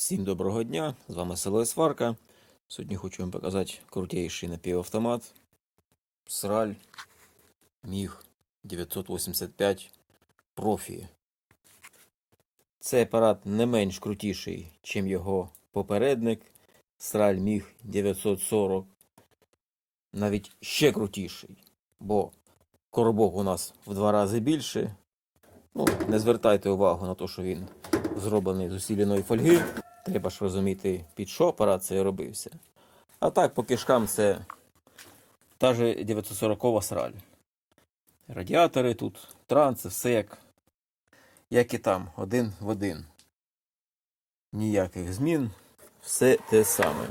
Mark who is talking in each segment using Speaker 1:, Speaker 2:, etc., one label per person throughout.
Speaker 1: Всім доброго дня! З вами село Сварка. Сьогодні хочу вам показати крутейший напівавтомат Сраль Міг 985 Профі. Цей апарат не менш крутіший, ніж його попередник Сраль Міг 940. Навіть ще крутіший, бо коробок у нас в два рази більше. Ну, не звертайте увагу на те, що він зроблений з усіляної фольги. Треба ж розуміти, під що апарат цей робився. А так, по кишкам це та же 940 сраль. Радіатори тут, транси, все як, як і там, один в один. Ніяких змін, все те саме.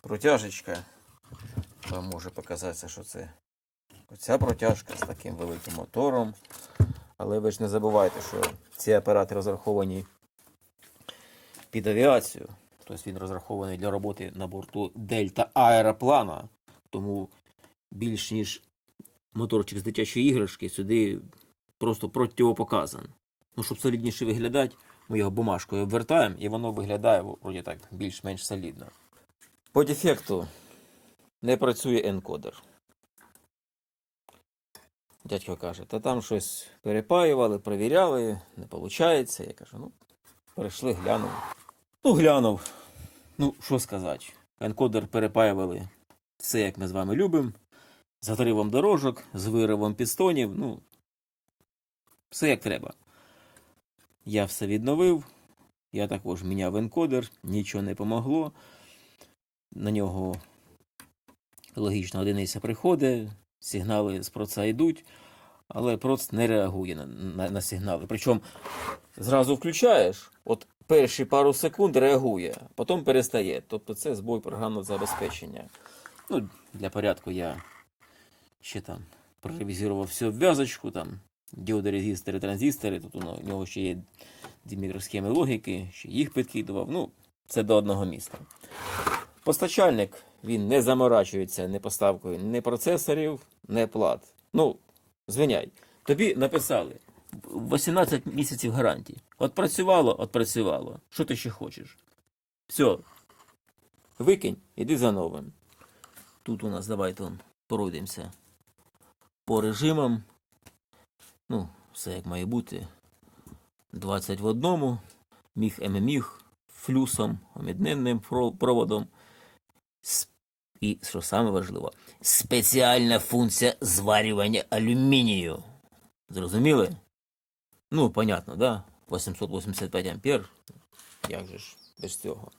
Speaker 1: Протяжечка. Вам може показатися, що це оця протяжка з таким великим мотором. Але ви ж не забувайте, що ці апарати розраховані під авіацію. Тобто він розрахований для роботи на борту Дельта аероплана. Тому більш ніж моторчик з дитячої іграшки сюди просто противопоказан. Ну, щоб солідніше виглядати, ми його бумажкою обвертаємо і воно виглядає вроді так більш-менш солідно. По дефекту не працює енкодер. Дядько каже, та там щось перепаювали, перевіряли, не виходить. Я кажу, ну, перейшли, глянув. Ну, глянув. Ну, що сказати. Енкодер перепаювали все, як ми з вами любимо. З затривом дорожок, з виривом пістонів, ну, все як треба. Я все відновив. Я також міняв енкодер, нічого не помогло. На нього логічно одиниця приходить, сигнали з проца йдуть, але проц не реагує на, на, на сигнали. Причому зразу включаєш, от перші пару секунд реагує, потім перестає. Тобто це збой програмного забезпечення. Ну, для порядку я ще там проревізував всю в'язочку, там діоди, резистори, транзистори. Тут у нього ще є дві мікросхеми логіки, ще їх підкидував. Ну, це до одного міста. Постачальник він не заморачується ні поставкою ні процесорів, ні плат. Ну, звиняй. Тобі написали 18 місяців гарантії. От працювало, от працювало. Що ти ще хочеш? Все. Викинь, іди за новим. Тут у нас давайте он, пройдемося по режимам. Ну, все як має бути. 20 в одному, міг ММіг, флюсом, омідненним проводом. І, що саме важливо, спеціальна функція зварювання алюмінію. Зрозуміли? Ну, понятно, да? 885 ампер. Як же ж без цього?